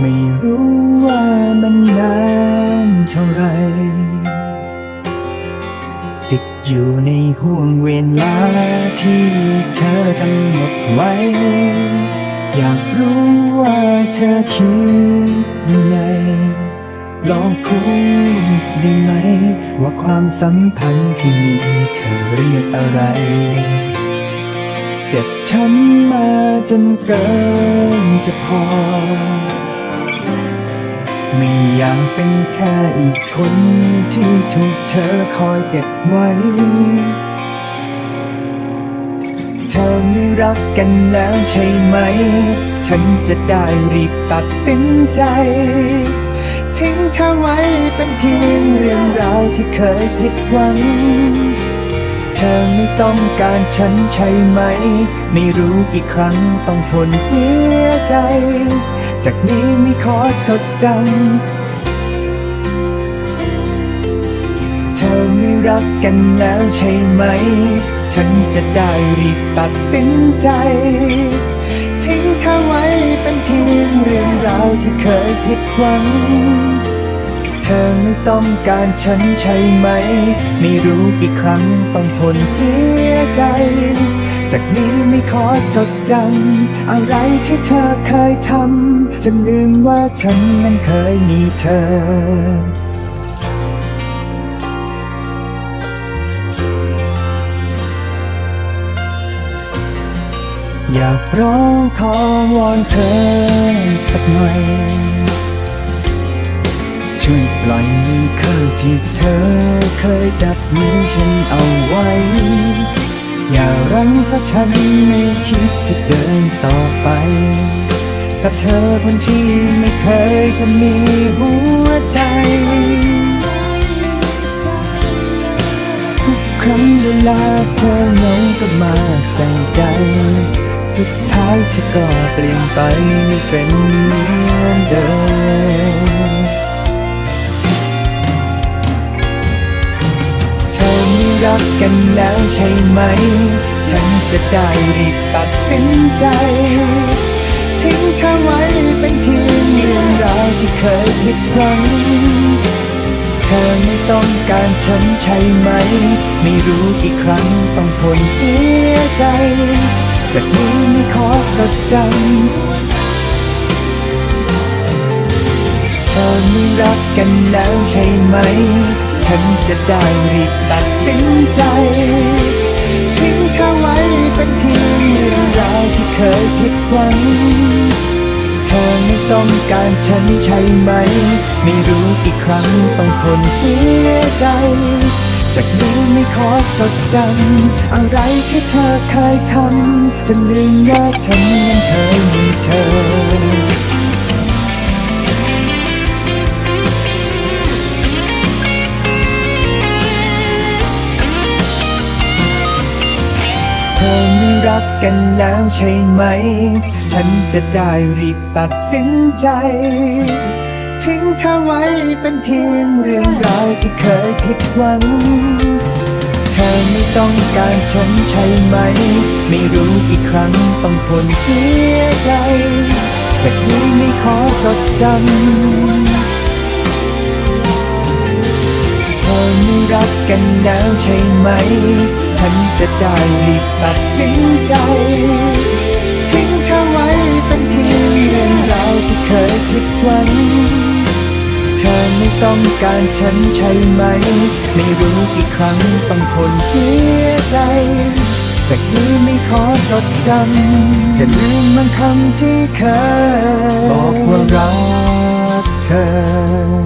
ไม่รู้ว่ามันนานเท่าไรติดอยู่ในห่วงเวลาที่เธอกำหนดไว้ อยากรู้ว่าเธอคิดยังไง ลองพูดได้ไหม ว่าความสัมพันธ์ที่มีเธอเรียกอะไรเจ็บช้ำมาจนเกินจะพอ ไม่อยากเป็นแค่อีกคนที่ถูกเธอคอยเก็บไว้ เธอไม่รักกันแล้วใช่ไหม ฉันจะได้รีบตัดสินใจ ทิ้งเธอไว้เป็นเพียงเรื่องราวที่เคยผิดหวังเธอไม่ต้องการฉันใช่ไหม ไม่รู้กี่ครั้งต้องทนเสียใจ จากนี้ไม่ขอจดจำ เธอไม่รักกันแล้วใช่ไหม ฉันจะได้รีบตัดสินใจ ทิ้งเธอไว้เป็นเพียงเรื่องราวที่เคยผิดหวัง เธอไม่ต้องการฉันใช่ไหม ไม่รู้กี่ครั้งต้องทนเสียใจ จากนี้ไม่ขอจดจำอะไรที่เธอเคยทำจนลืมว่าฉันนั้นเคยมีเธออยากร้องขอวอนเธอสักหน่อย ช่วยปล่อยมือข้างที่เธอเคยจับมือฉันเอาไว้ อย่ารั้งเพราะฉันไม่คิดจะเดินต่อไป กับเธอคนที่ไม่เคยจะมีหัวใจ ทุกครั้งเวลาเธอเหงาก็มาใส่ใจ สุดท้ายเธอก็เปลี่ยนไปไม่เป็นเหมือ ใช่ไหม ฉันจะได้รีบตัดสินใจ ทิ้งเธอไว้เป็นเพียงเรื่องราวที่เคยผิดหวัง เธอไม่ต้องการฉันใช่ไหม ไม่รู้กี่ครั้งต้องทนเสียใจ จากนี้ไม่ขอจดจำเธอไม่รักกันแล้วใช่ไหม ฉันจะได้รีบตัด ต้องการฉันใช่ไหม ไม่รู้กี่ครั้งต้องทนเสียใจ จากนี้ไม่ขอจดจำอะไรที่เธอเคยทำจะลืมว่าฉันนั้นเคยมีเธอ รักกันแล้วใช่ไหม ฉันจะได้รีบตัดสินใจ ทิ้งเธอไว้เป็นเพียงเรื่องราวที่เคยผิดหวัง เธอไม่ต้องการฉันใช่ไหม ไม่รู้กี่ครั้งต้องทนเสียใจ จากนี้ไม่ขอจดจำ รักกันแล้วใช่ไหม ฉันจะได้รีบตัดสินใจ ทิ้งเธอไว้เป็นเพียงเรื่องราวที่เคยผิดหวัง เธอไม่ต้องการฉันใช่ไหม ไม่รู้กี่ครั้งต้องทนเสียใจ จากนี้ไม่ขอจดจำ จะลืมมันคำที่เคยบอกว่ารักเธอ